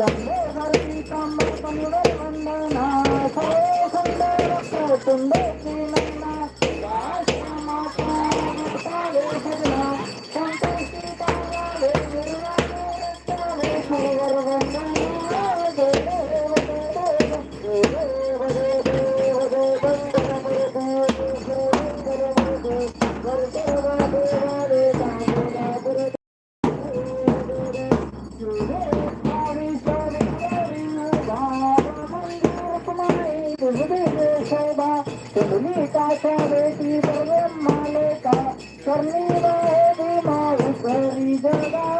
లంబోదరి కమ్మ కమ్ముడ వందనా ಸರ್ವೂರ ಭೂಮಾ ಉಪರಿದವಾ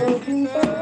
Görüşürüz.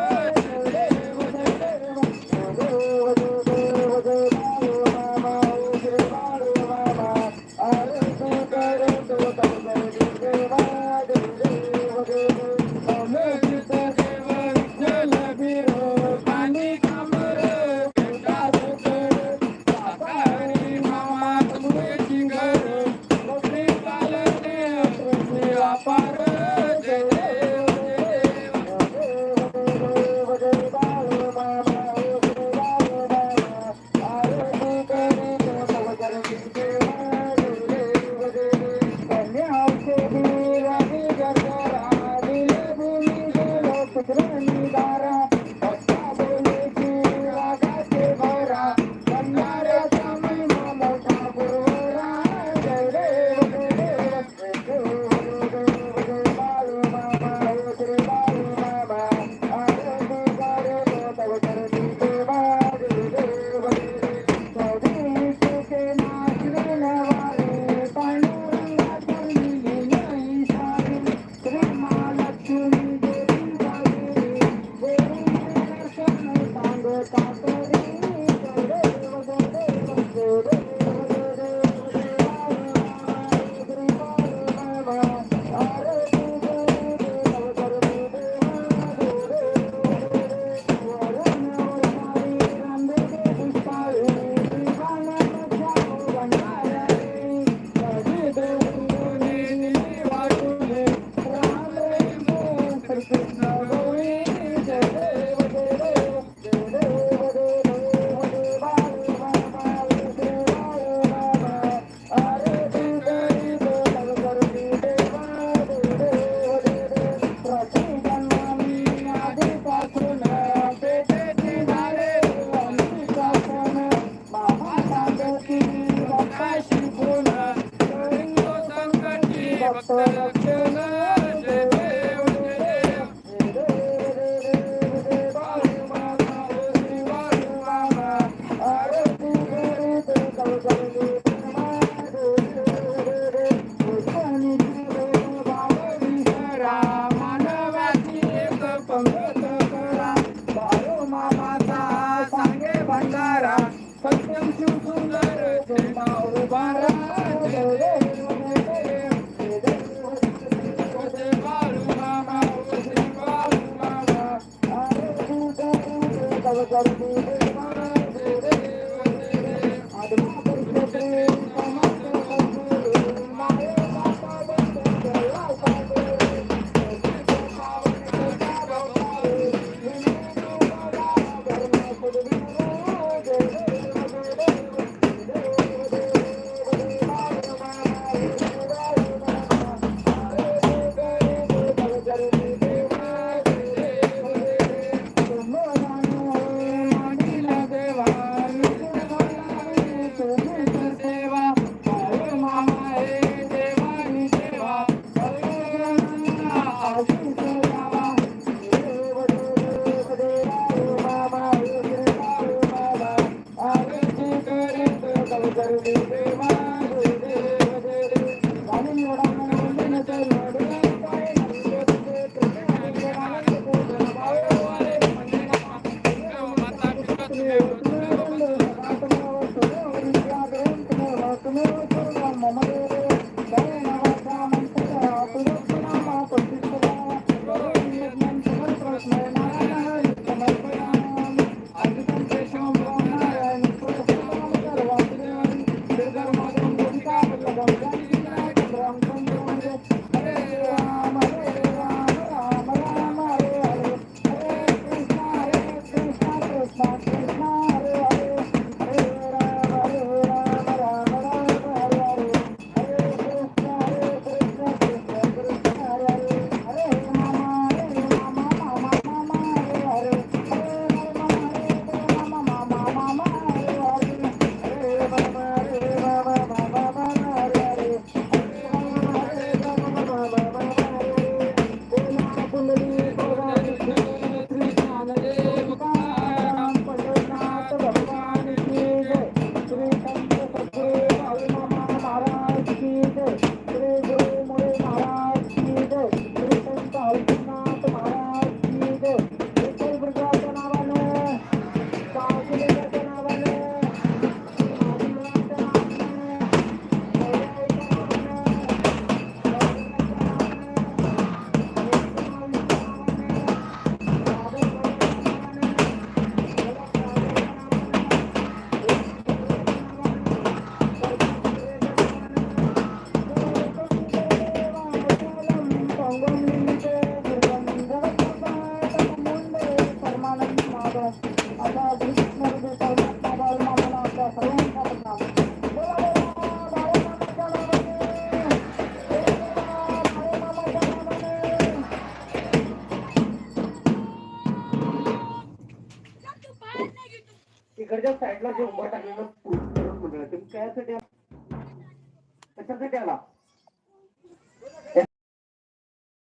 Bhandara Satyam Shiv सुंदर जय माऊर बारा जय Thank you.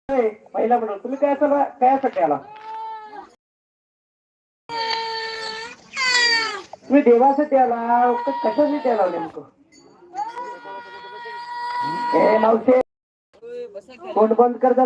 पहिला म्हणून तुम्ही काय चला काय आला तुम्ही देवासाठी आला कशासाठी आला नेमकं? हे मावशे कोण बंद कर जरा.